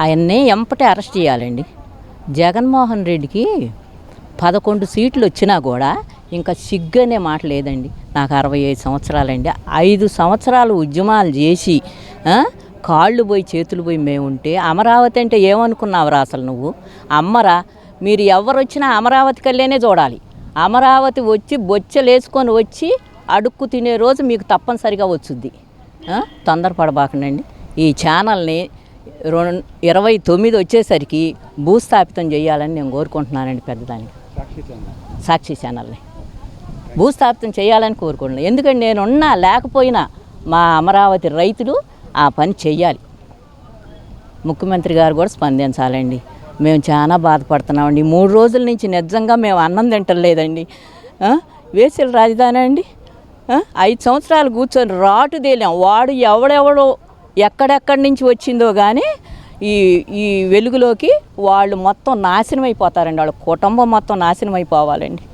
ఆయన్ని ఎంపటే అరెస్ట్ చేయాలండి. జగన్మోహన్ రెడ్డికి పదకొండు సీట్లు వచ్చినా కూడా ఇంకా సిగ్గనే మాట లేదండి. నాకు అరవై ఐదు సంవత్సరాలండి. ఐదు సంవత్సరాలు ఉద్యమాలు చేసి కాళ్ళు పోయి చేతులు పోయి మేము ఉంటే అమరావతి అంటే ఏమనుకున్నావురా అసలు నువ్వు? అమ్మరా మీరు ఎవరు వచ్చినా అమరావతి కల్లేనే చూడాలి. అమరావతి వచ్చి బొచ్చలేసుకొని వచ్చి అడుక్కు తినే రోజు మీకు తప్పనిసరిగా వచ్చుద్ది. తొందరపడబాకండి. ఈ ఛానల్ని ఇరవై తొమ్మిది వచ్చేసరికి భూస్థాపితం చేయాలని నేను కోరుకుంటున్నానండి పెద్దదానికి. సాక్షి ఛానల్ని. భూస్థాపితం చేయాలని కోరుకుంటున్నాను. ఎందుకంటే నేను ఉన్నా లేకపోయినా మా అమరావతి రైతులు ఆ పని చెయ్యాలి. ముఖ్యమంత్రి గారు కూడా స్పందించాలండి. మేము చాలా బాధపడుతున్నామండి. మూడు రోజుల నుంచి నిజంగా మేము అన్నం తింటలేదండి ఆ? వేసిన రాజధాని అండి? ఐదు సంవత్సరాలు కూర్చొని రాటు తేలాం వాడు ఎవడెవడో ఎక్కడెక్కడి నుంచి వచ్చిందో కానీ ఈ ఈ వెలుగులోకి వాళ్ళు మొత్తం నాశనం అయిపోతారండి వాళ్ళ కుటుంబం మొత్తం నాశనం అయిపోవాలండి